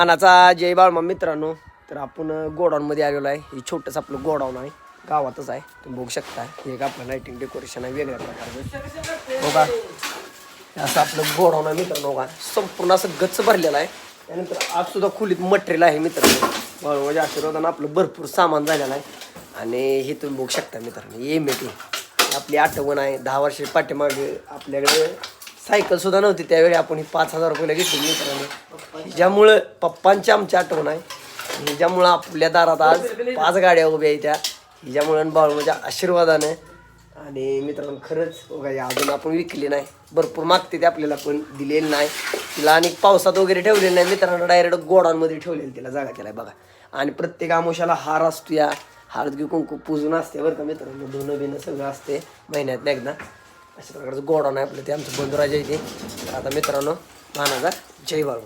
अनाचा जय बाळमा मित्रांनो तर आपण गोडाऊनमध्ये आलेलो आहे. हे छोटंसं आपलं गोडाऊन आहे. गावातच आहे. तुम्ही बघू शकता. हे एक आपलं लाईटिंग डेकोरेशन आहे वेगळ्या प्रकारचं. हो का असं आपलं गोडाऊन आहे मित्रांनो का संपूर्ण असं गच्च भरलेलं आहे. त्यानंतर आज सुद्धा खोलीत मटेरियल आहे मित्रांनो. बाळमाच्या आशीर्वादानं आपलं भरपूर सामान झालेलं आहे. आणि हे तुम्ही बघू शकता मित्रांनो ये मेटी आपली आठवण आहे. दहा वर्ष पाठीमागे आपल्याकडे सायकल सुद्धा नव्हती त्यावेळी आपण ही पाच हजार रुपयाला घेतली मित्रांनो. ज्यामुळं पप्पांची आमची आठवण आहे. हिच्यामुळं आपल्या दारात आज पाच गाड्या उभ्या आहेत त्या. हिच्यामुळं बाळूच्या आशीर्वादाने आणि मित्रांनो खरंच बघा अजून आपण विकली नाही. भरपूर मागते ते आपल्याला पण दिलेली नाही. तिला आणि पावसात वगैरे ठेवलेलं नाही. मित्रांनो डायरेक्ट गोडांमध्ये ठेवलेली तिला जागा केला बघा. आणि प्रत्येक आमोशाला हार असतो या हळदी कुंकू पूजून असते बरं का मित्रांनो. धुणं बिणं सगळं असते महिन्यात एकदा. अशा प्रकारचं गोडाऊन आहे आपलं ते आमचं बंधुराजा इथे. तर आता मित्रांनो मानाचा जय बाळू